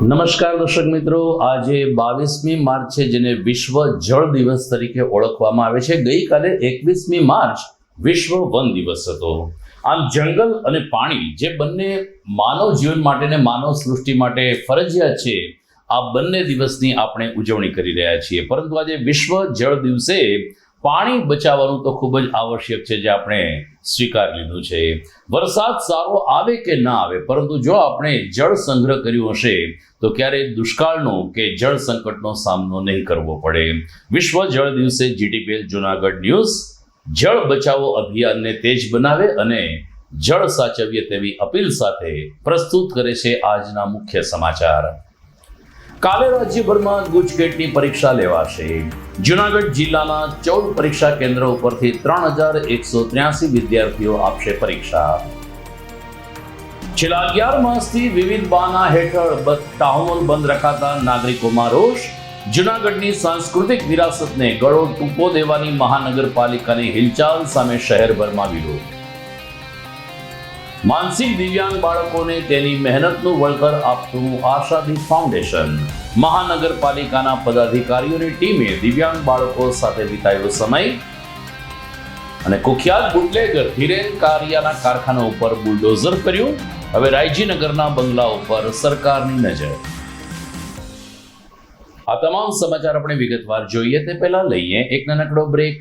નમસ્કાર દર્શક મિત્રો. આજે બાવીસમી માર્ચ છે, જેને વિશ્વ જળ દિવસ તરીકે ઓળખવામાં આવે છે. ગઈકાલે એકવીસમી માર્ચ વિશ્વ વન દિવસ હતો. આમ જંગલ અને પાણી જે બંને માનવ જીવન માટે ને માનવ સૃષ્ટિ માટે ફરજિયાત છે, આ બંને દિવસની આપણે ઉજવણી કરી રહ્યા છીએ. પરંતુ આજે વિશ્વ જળ દિવસે પાણી બચાવવાનું તો ખૂબ જ આવશ્યક છે જે આપણે સ્વીકાર લીધું છે. વરસાદ સારો આવે કે ના આવે? પરંતુ જો આપણે જળ સંગ્રહ કર્યું હશે, તો ક્યારેય દુષ્કાળનો કે જળ સંકટનો સામનો નહીં કરવો પડે. વિશ્વ જળ દિવસે જીટીપીએલ જુનાગઢ ન્યૂઝ. જળ બચાવો અભિયાનને તેજ બનાવે અને જળ સાચવીએ તેવી અપીલ સાથે પ્રસ્તુત કરે છે આજના મુખ્ય સમાચાર. કાલે રાજ્યભરમાં ગુજકેટની પરીક્ષા લેવાશે. જુનાગઢ જિલ્લાના ચૌદ પરીક્ષા કેન્દ્રો ઉપરથી ત્રણ હજાર એકસો ત્ર્યાસી વિદ્યાર્થીઓ આપશે પરીક્ષા. છેલ્લા અગિયાર માસથી વિવિધ બાના હેઠળ ટાઉન બંધ રખાતા નાગરિકોમાં રોષ. જુનાગઢની સાંસ્કૃતિક વિરાસતને ગળો ટૂંકો દેવાની મહાનગરપાલિકાની હિલચાલ સામે શહેરભરમાં વિરોધ. માનસિક દિવ્યાંગ બાળકોને તેની મહેનતનું વળતર આપતું આશાદી ફાઉન્ડેશન. મહાનગરપાલિકાના પદાધિકારીઓની ટીમે દિવ્યાંગ બાળકો સાથે વિતાયો સમય અને કુખ્યાત બુટલેગર હિરેન કારિયાના કારખાના ઉપર બુલડોઝર કર્યું. હવે રાયજીનગરના બંગલા ઉપર સરકારની નજર. આ તમામ સમાચાર આપણે વિગતવાર જોઈએ તે પહેલા લઈએ એક નાનકડો બ્રેક.